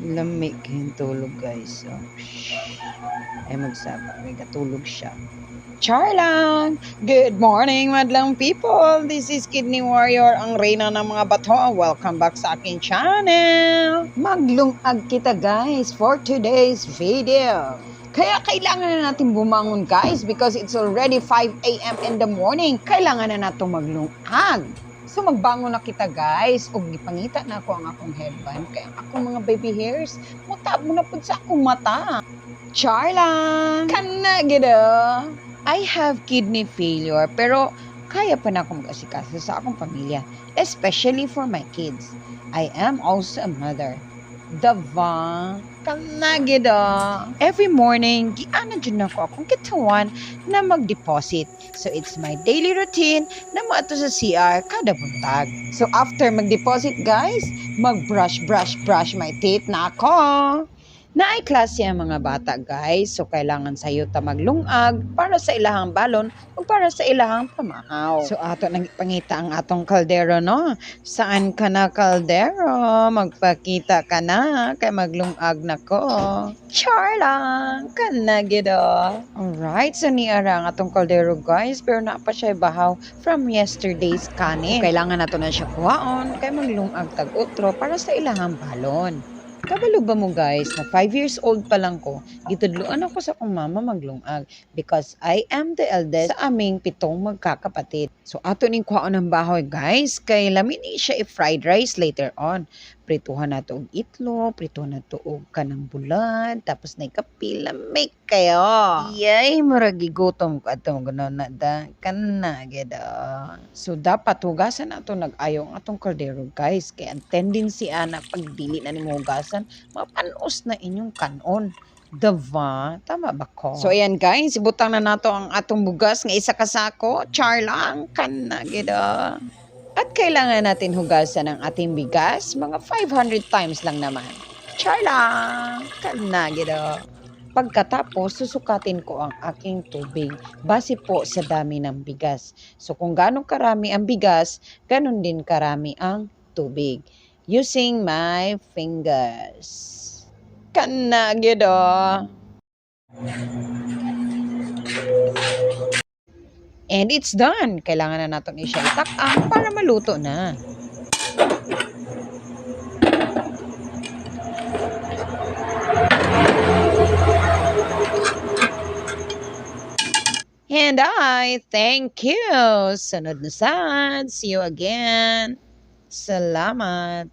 Lamig yung tulog guys. So, shh. Ay magsaba. May katulog siya. Char lang! Good morning, madlang people! This is Kidney Warrior, ang reyna ng mga bato. Welcome back sa aking channel! Maglungag kita guys for today's video. Kaya kailangan na natin bumangon guys because it's already 5 a.m. in the morning. Kailangan na natin maglungag. So magbangon na kita guys ug gipangita na ako ang akong headband kay ang akong mga baby hairs mutab mo na pud sa akong mata. Char lang. Kana gida. I have kidney failure pero kaya pa na akong asikaso sa akong pamilya, especially for my kids. I am also a mother. Dava, kanagida. Every morning, giana dyan ako akong kitawan na mag-deposit. So, it's my daily routine na mo ato sa CR kada buntag. So, after mag-deposit, guys, mag-brush, brush, brush my teeth na ako. Naay klase ang mga bata guys, so kailangan sayo ta maglungag para sa ilahang balon o para sa ilahang pamahaw. So ato nang ipangita ang atong kaldero no. Saan ka na kaldero? Magpakita ka na kay maglungag na ko. Char lang, kana gido. Alright, so niara ang atong kaldero guys, pero na pa siya bahaw from yesterday's kanin. Kailangan nato na siya kuhaon kay maglungag tag utro para sa ilahang balon. Kabalo ba mo guys na 5 years old pa lang ko, gitudluan ako sa akong mama maglungag because I am the eldest sa aming pitong magkakapatid. So ato ning kuhaon ng bahoy guys, kay lamin siya i-fried rice later on. Prituhan na to og itlog, prituhan na to og kanang bulad, tapos na kape, lamig kayo. Yay, muragi gutom ko ato gano'n na da, kana geda. So dapat hugasan na to nag-ayaw ang atong kaldero guys, kay ang tendency ana pagdili na nimo hugasan, mapanos na inyong kanon. Dava, tama ba ko? So ayan guys, ibutang na nato ang atong bugas nga isa kasako, char lang, kana geda. At kailangan natin hugasan ang ating bigas, mga 500 times lang naman. Char lang, kana geda. Pagkatapos, susukatin ko ang aking tubig base po sa dami ng bigas. So kung ganong karami ang bigas, ganon din karami ang tubig. Using my fingers. Kana gida. And it's done. Kailangan na natin siya itakang para maluto na. And I thank you. Sunod na sad. See you again. Salamat.